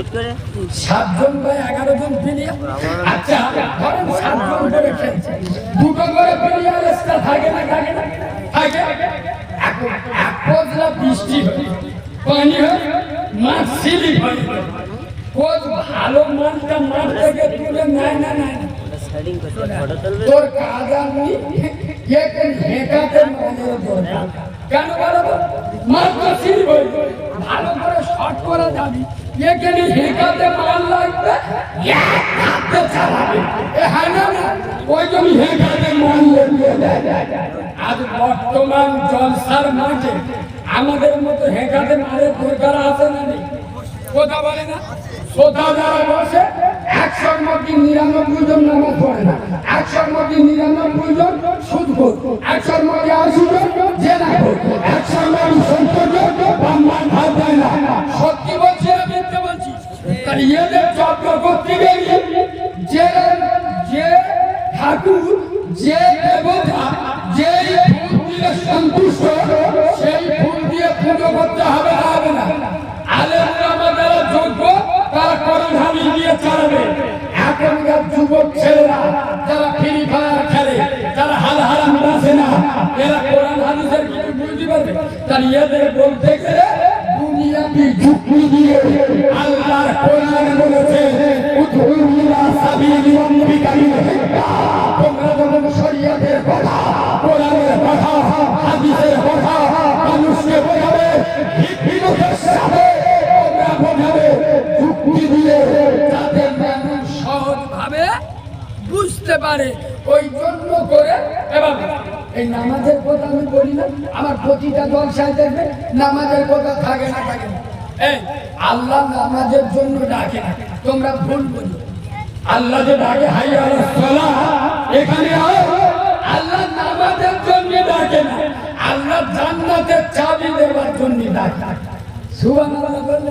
সাতজন বা এগারো জন প্লেয়ার আচ্ছা ধরেন সাতজন করে খেলছে। দুটো করে প্লেয়ার থাকে না থাকে না, থাকে। এক পজলা বৃষ্টি হয় পানি হয় মাছ সিলি হয় কোচ ভালো মাছটা মাঠ থেকে তুলে নেয় না নেয় না। তোর কাজ আমি হেঁকাতে দরকার। কেন বলো তো? সিঁড়ি বই ভালো করে শর্ট করা যাবি। এখানে হেঁকাতে মাল লাগবে? হাতে চালাবে। হ্যাঁ না ওই জন্য হেঁকাতে মাল আজ বর্তমান জলসার মাঠে আমাদের মতো হেঁকাতে মালের দরকার আছে না নেই? কথা বলে না? শ্রোতা যারা বসে, একশোর মধ্যে নিরানব্বই জন নামাজ পড়ে না। একশোর মধ্যে নিরানব্বই জন সুদ একশোর মধ্যে আশি এদের যজ্ঞ করতে গিয়ে যে যে ঠাকুর, যে দেবতা যে ফুল দিয়ে সন্তুষ্ট, সেই ফুল দিয়ে পুজো করতে হবে হবে না আলেমরা আমাদের যোগ্য, তারা হাদিস দিয়ে চালাবে। এখনকার যুবক ছেলেরা, যারা ফ্রি ফায়ার খেলে, যারা হাল হারাম বাসে না, এরা কোরআন, হাদিসের কিছু বুঝতে পারবে। তার এদের বলতে গেলে দুনিয়াবি যুক্তি দিয়ে আল্লাহর কোরআন সহজভাবে বুঝতে পারে। ওই জন্য করে এবার এই নামাজের কথা আমি বলি না, আমার প্রতিটা জলসায় দেখবে, নামাজের কথা থাকে না থাকে না। এই আল্লাহ নামাজের জন্য ডাকে না, তোমরা ভুল বলি আল্লাহ যে ডাকে, হাই আল্লাহ এখানে আল্লাহ নামাজের জন্য ডাকে না, আল্লাহ জান্নাতের চাবি দেওয়ার জন্য ডাকে। সুবহানাল্লাহ বললে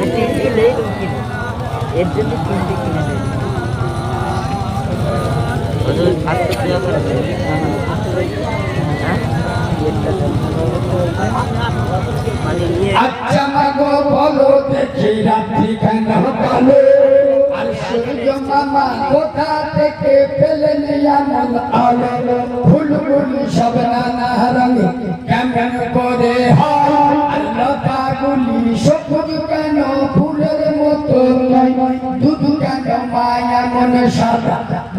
আমি তিনটে তুমি কিনে। এর জন্য তিনটে কিনে নেই। হ্যাঁ মানে আচ্ছা মাগো বলো দেখি রাত্রি কেন কালো? আর সূর্য মামা কোথা থেকে পেলেন এমন আলো। ফুলগুলি সব নানা রঙে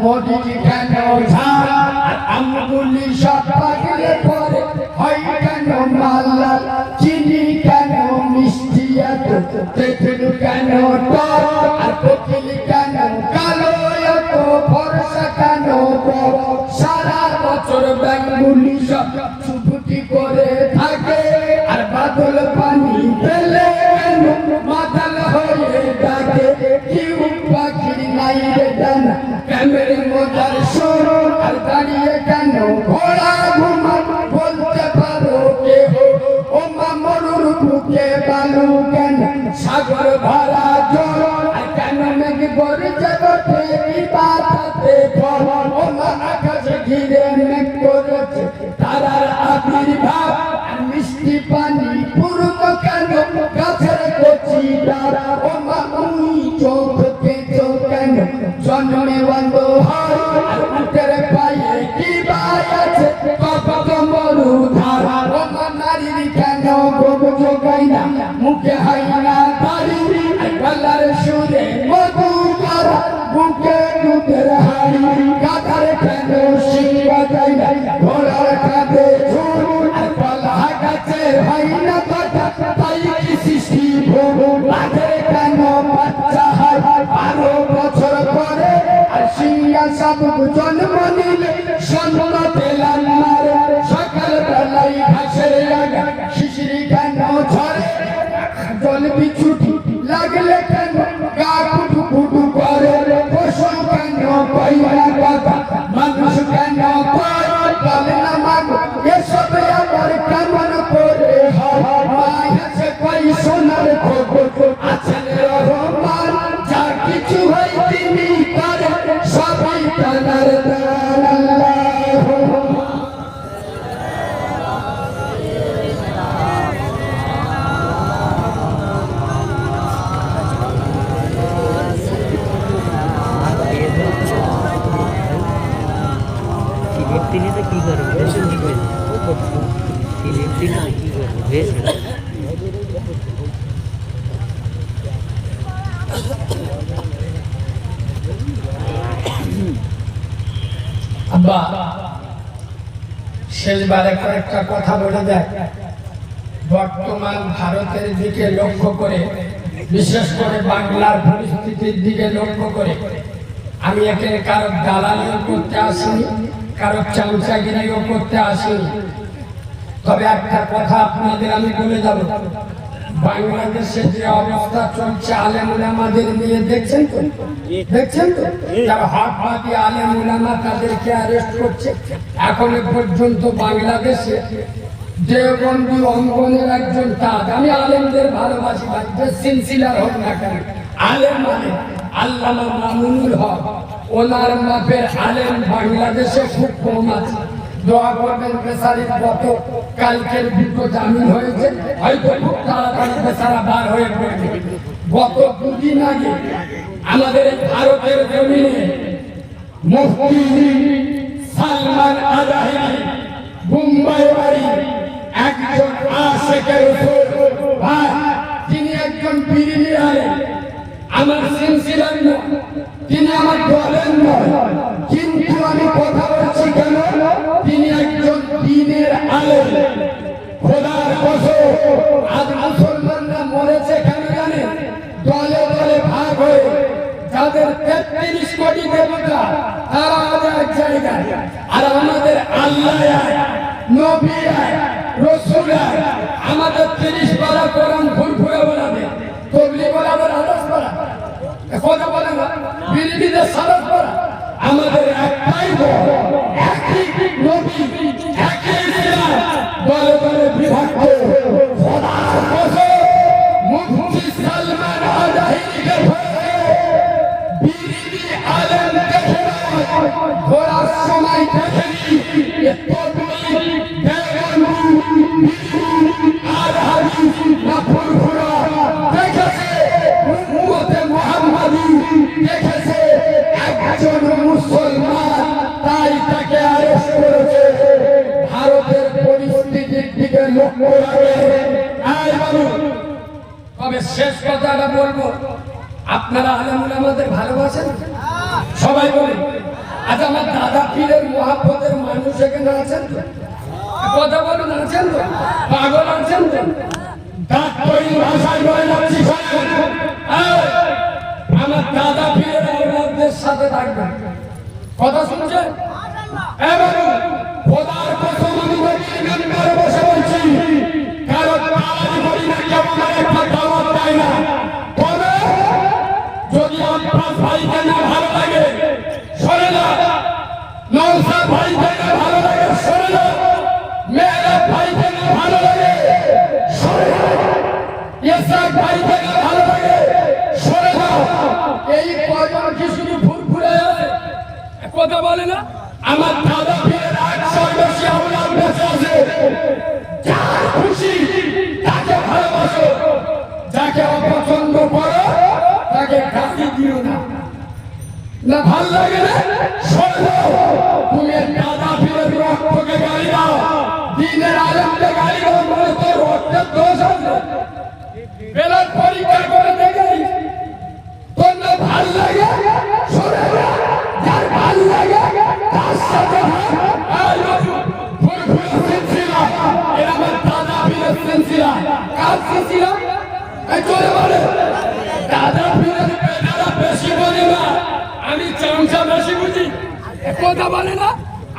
মরিচ কেন ঝাল আর আমগুলি সব পাগলে পরে। হয় কেন মাল্লা চিনি কেন মিষ্টি এত? তেঁতুল কেন টক? আর কোকিল কেন কালো এত? ভরসা কেন? সারা বছর ব্যাঙ্গুলি সব ভরা গলার সুরে মধু করা বুকে দুধের হাড়ি, গাধার কেন শিং বাজাই না? ঘোড়ার কাঁধে হয় হয়? বারো বছর পরে আর সিংহা সব জন্ম নিলে সন্তান পেলাম Thank you. করবে দেশের দিকে ইলেকট্রিক কি করবে ভেজ আব্বা, শেষবারে কয়েকটা কথা বলে দেয় বর্তমান ভারতের দিকে লক্ষ্য করে, বিশেষ করে বাংলার পরিস্থিতির দিকে লক্ষ্য করে, আমি একে কারও দালালিও করতে আসিনি। কারও চামচাগিরিও করতে একটা কথা আপনাদের আমি বলে বাংলাদেশে যে অবস্থা আমাদের নিয়ে, দেখছেন তো? দেখছেন তো? তাদেরকে অ্যারেস্ট করছে। এখনও পর্যন্ত বাংলাদেশে দেওবন্দি অঙ্গনের একজন তাজ। আমি আলেমদের ভালোবাসি আলেম মানে আল্লামা মামুনুল হক। ওনার মাপের আলেম বাংলাদেশে খুব কম আছে। দোয়া করবেন বেচারির গত কালকের দুটো জামিন হয়েছে। হয়তো খুব তাড়াতাড়ি বেচারা বার হয়ে পড়বে। গত দুদিন আগে আমাদের ভারতের জমিনে মুফতি সালমান আজাহি মুম্বাই বাড়ি একজন আশেকের তিনি একজন বিরিনি আমার সিলসিলার নয় তিনি আমার দলের কিন্তু আমি কথা বলছি কেন? তিনি একজন দিনের আলেম। খোদার আজ মুসলমানরা মরেছে কেন জানেন দলে দলে ভাগ হয়ে যাদের তেত্রিশ কোটি দেবতা, তারা আজ এক জায়গায়। আর আমাদের আল্লাহ নবী রসুল। আমাদের তিরিশ পারা কোরআন বলাবে আদাস করা কথা বলে না। বিরোধীদের সারস আমাদের একটাই দল করেছে তবে শেষ কথাটা বলব, আপনারা আমাদের ভালোবাসেন? সবাই বলে আজ আমার দাদা পীরের মহাপদের মানুষ এখানে আছেন কথা বলুন, আছেন তো? পাগল আছেন তো। আমার দাদা পীরের সাথে থাকবেন। কথা শুনছেন? এবার খোদার না ভালো লাগে না? তুমি দাদা কথা বলে না।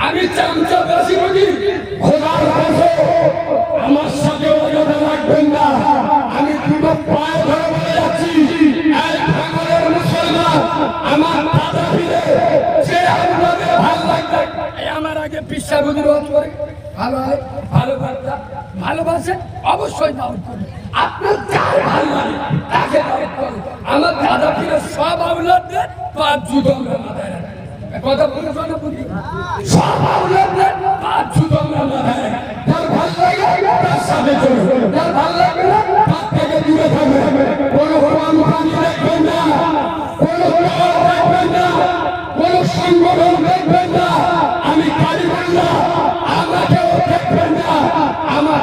আমি চামচা বেশি বুঝি খোদার আমার সাথে অযথা রাখবেন না আমি দুটো পায়ে ধরে বলে যাচ্ছি আমার দাদা ভালো আমার আগে ভালো হয়, ভালো ভালোবাসে, অবশ্যই আমার দাদা ফিরে সব আউলাদদের পাঁচ কথা বলতে শোনা ভালো লাগে ভালো লাগে তার থেকে দূরে থাকবে কোনো ভগবান পানি আমি কালী বললাম আমাকেও দেখবেন না, আমার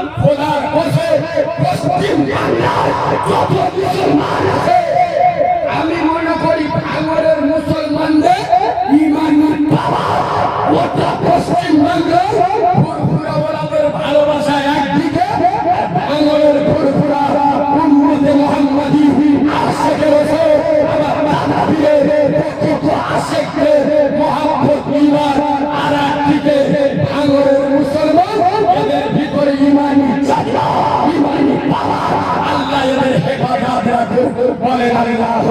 খোদার মুসলমান আমি মনে করি ভাঙরের মুসলমানদের বলেন আল্লাহ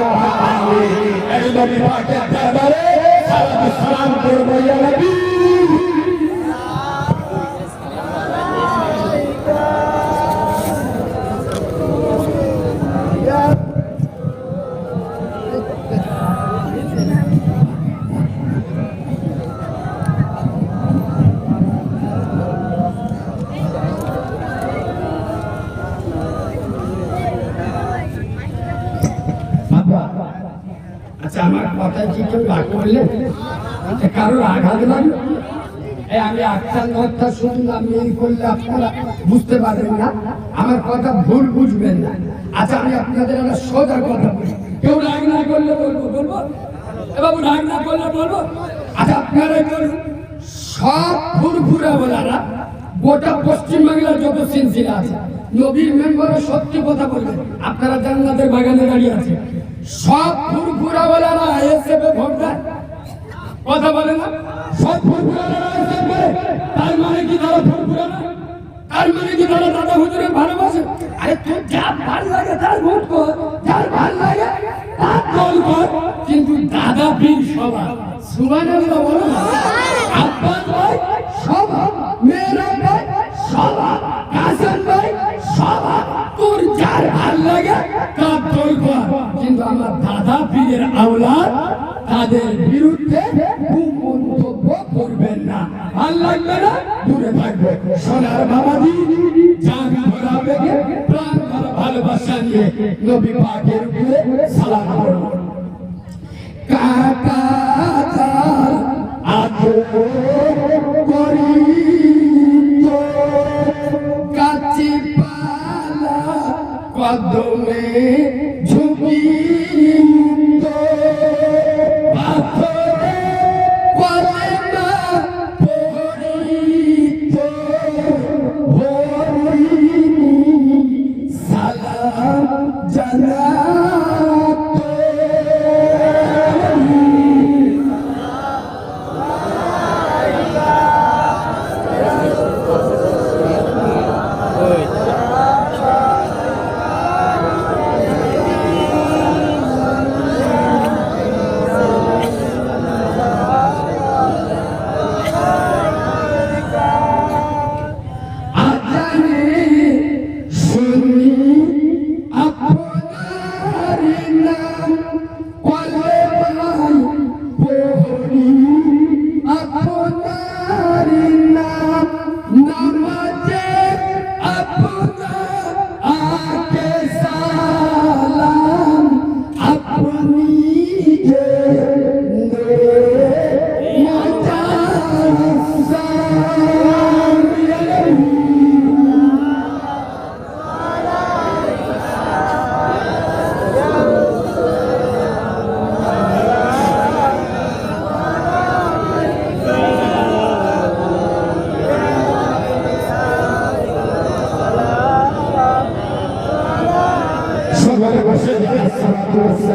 আমিন আমার কথা কি কেউ রাগ করলে? কারোর আঘাত লাগল আমি একটা কথা শুনলাম, এই করলে আপনারা বুঝতে পারবেন না। আমার কথা ভুল বুঝবেন না। আচ্ছা আমি আপনাদের একটা সোজা কথা বলি। কেউ রাগ না করলে বলব বলব? এ বাবু, রাগ না করলে বলব? আচ্ছা আপনারা বলুন সব ফুরফুরা বলারা গোটা পশ্চিমবাংলার যত সিলসিলা আছে, নবীর মেম্বারে সত্যি কথা বলবেন। আপনারা জান্নাতের বাগানে দাঁড়িয়ে আছে সব ফুরফুরা বলারা আইএসএফ এ ভোট দেয়। কথা বলে না? সব করে তার মানে কি তারা ফুরফুরা না? তার মানে কি তারা দাদা হুজুরের ভালোবাসে? আরে তোর যা ভালো লাগে তার ভোট কর, যার ভালো লাগে তার দল কর। কিন্তু দাদা পীর সবার। সুবহানাল্লাহ বলো না। আব্বাস ভাই, সবার। মেয়েরা ভাই, সবার। কাসেম ভাই, সবার। তোর যার ভালো লাগে, তার কর কিন্তু আমার দাদা পীরের আওলাদ তাদের বিরুদ্ধে কুমন্তব্য করবেন না। লাগবে না? দূরে সোনার প্রাণ ভালোবাসা নিয়ে সালাম করুন। কদমে ঝুঁকি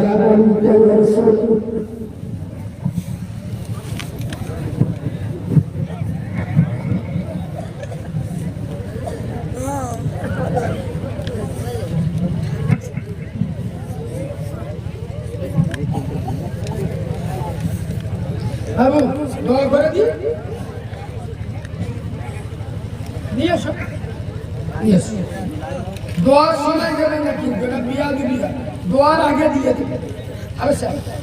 السلام عليك يا رسول আগে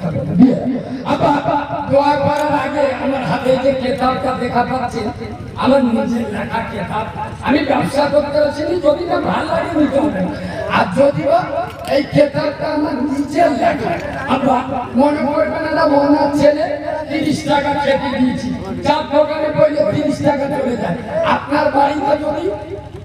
করব। আমার হাতে যে দেখা পাচ্ছে, আমার আমি ব্যবসা করতে আসিনি যদি না ভালো লাগে আর যদি এই কেতাবটা আমার নিজের লেখা। মনে করবেন না মনে ছেলে তিরিশ টাকা খেতে দিয়েছি। চার দোকানে বললে তিরিশ টাকা চলে যায়। আপনার বাড়িতে যদি